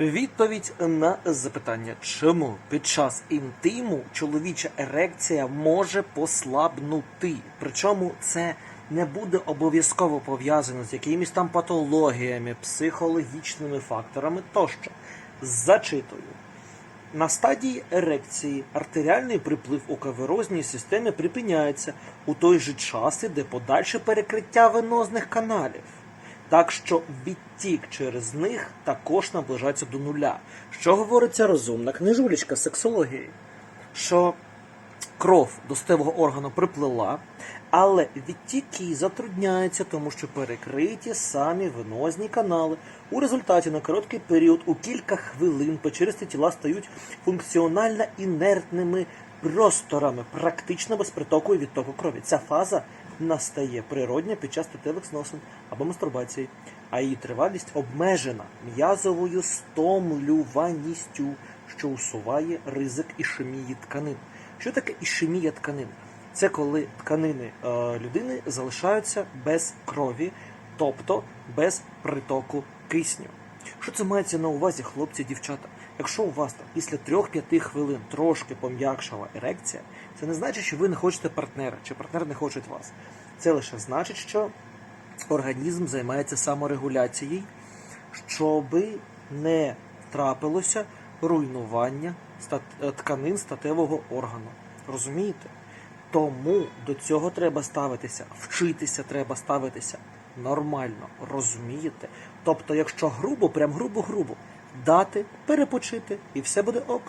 Відповідь на запитання, чому під час інтиму чоловіча ерекція може послабнути. Причому це не буде обов'язково пов'язано з якимись там патологіями, психологічними факторами тощо. Зачитую. На стадії ерекції артеріальний приплив у каверозній системі припиняється у той же час іде подальше перекриття венозних каналів. Так що відтік через них також наближається до нуля. Що говориться розумна книжулечка сексології? Що кров до стевого органу приплила, але відтік її затрудняється, тому що перекриті самі венозні канали. У результаті на короткий період у кілька хвилин печеристі тіла стають функціонально інертними просторами, практично без притоку і відтоку крові. Ця фаза настає природня під час статевих зносин або мастурбації, а її тривалість обмежена м'язовою стомлюваністю, що усуває ризик ішемії тканин. Що таке ішемія тканин? Це коли тканини е, людини залишаються без крові, тобто без притоку кисню. Що це мається на увазі, хлопці дівчата? Якщо у вас там після 3-5 хвилин трошки пом'якшала ерекція, це не значить, що ви не хочете партнера, чи партнер не хоче вас. Це лише значить, що організм займається саморегуляцією, щоби не трапилося руйнування е, тканин статевого органу. Розумієте? Тому до цього треба ставитися, вчитися треба ставитися нормально, розумієте? Тобто, якщо грубо, прям грубо-грубо, дати, перепочити, і все буде ок.